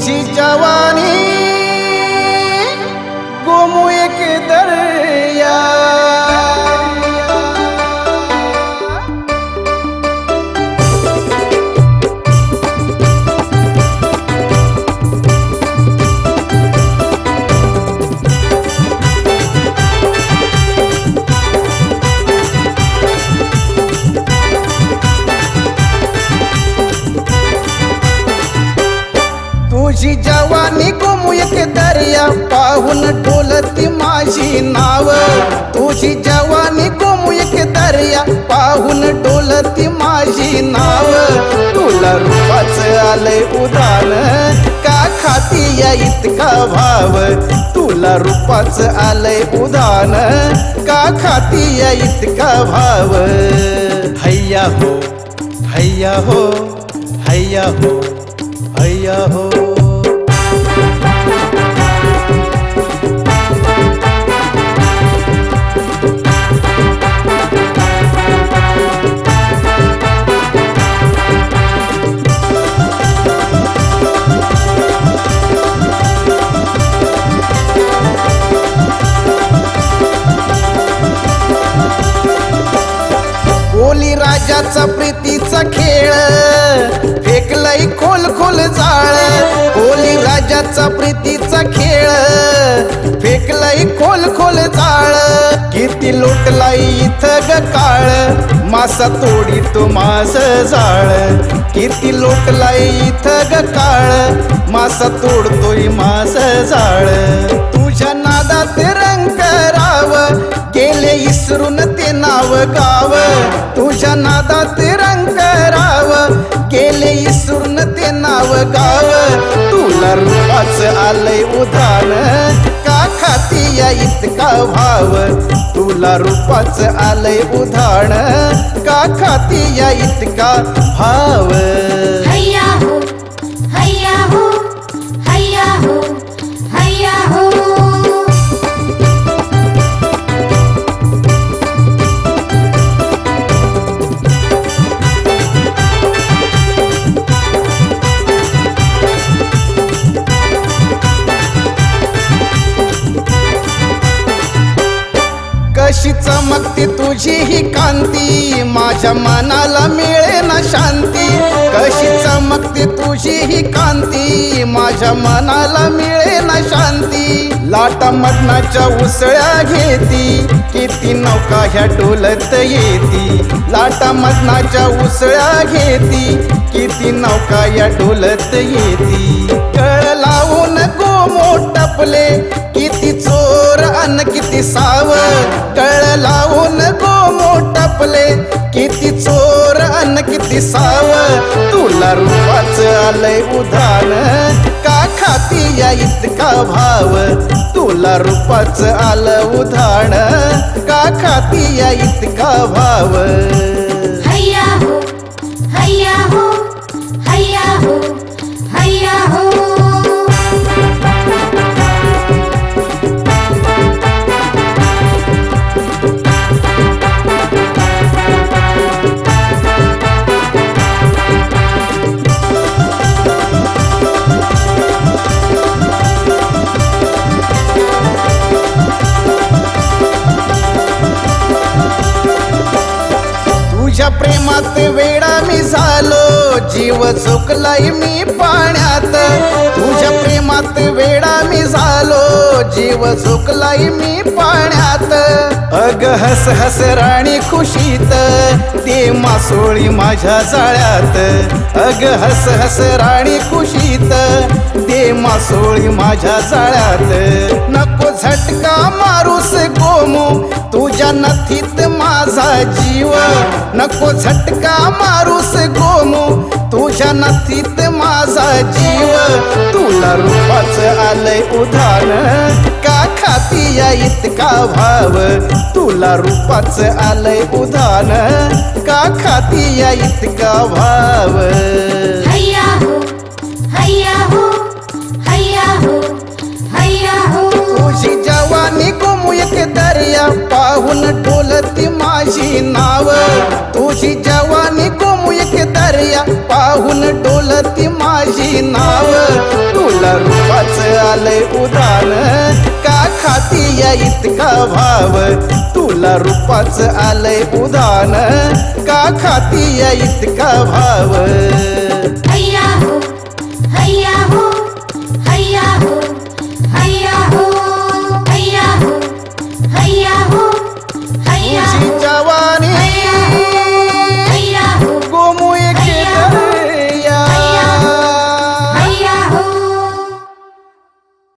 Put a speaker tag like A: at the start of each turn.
A: तुझी जवानी तुझी जवानी गोमू दर्या पाहून डोलती माझी नाव. तुझी जवानी गोमू दर्या पाहून डोलती माझी नाव. तुला रूपाच आलंय उदान का खाती या इतका भाव? तुला रूपाच आलंय उदान का खाती या इतका भाव? हैया हो हैया हो हैया हो हैया हो. कोली राजाचा प्रीतीचा खेळ. फेकलय खोल खोल जाळ. कोली राजाचा प्रीतीचा खेळ. फेकलय खोल खोल जाळ. किती लोटलाई इथं ग काळ. मासा तोडी तो मास जाळ. किती लोटलाई इथं ग काळ. मासा तोडतोय मास जाळ. तुझ्या नादात रंग विसरून ते नाव गाव. तुझ्या नादात रंग राव. गेले इसरून ते नाव गाव. तुला रूपाच आलंय उधाण का खाती या इतका भाव? तुला रूपाच आलंय उधाण. का खाती या इतका भाव? कशी चमकते तुझी ही कांती. माझ्या मनाला मिळे ना शांती. कशी चमकते तुझी ही कांती. माझ्या मनाला मिळे ना शांती. लाटा मदनाच्या उसळ्या घेती. किती नौका ह्या डोलत येती. लाटा मदनाच्या उसळ्या घेती. किती नौका या डोलत येती. कळ लावून गोमो टपले किती चोर अन किती सा आपले किती चोर अन किती साव. तुला रूपाच आलंय उधाण का खाती या इतका भाव? तुला रूपाच आलं उधाण का खाती या इतका भाव? प्रेमात वेडा मी झालो जीव चुकलाय मी पाण्यात. तुझ्या प्रेमात वेडा मी झालो जीव चुकलाय मी पाण्यात. अग हस हस राणी खुशीत ते मासोळी माझ्या जाळ्यात. अग हस हस राणी खुशीत ते मासोळी माझ्या जाळ्यात. नको झटका मारूस गोमू तुझ्या नथीत माझा जीव. नको झटका मारूस गोमू. तुझ्या नथीत माझा जीव. तुला रूपाच आलंय उधाण का खाती या इतका भाव? तुला रूपाच आलंय उधाण का खाती या इतका भाव?
B: हैया हो हैया हो हैया हो हैया हो.
A: तुझी मी गोमू एक दर्या पाहून डोलती माझी नाव. तुझी जवानी गोमू एक दर्या पाहून डोलती माझी नाव. तुला तुला रूपाचं आलंय उदान का खाती या इतका भाव? तुला रूपाचं आलंय उदान का खाती या इतका भाव?
B: हैया हो हैया हो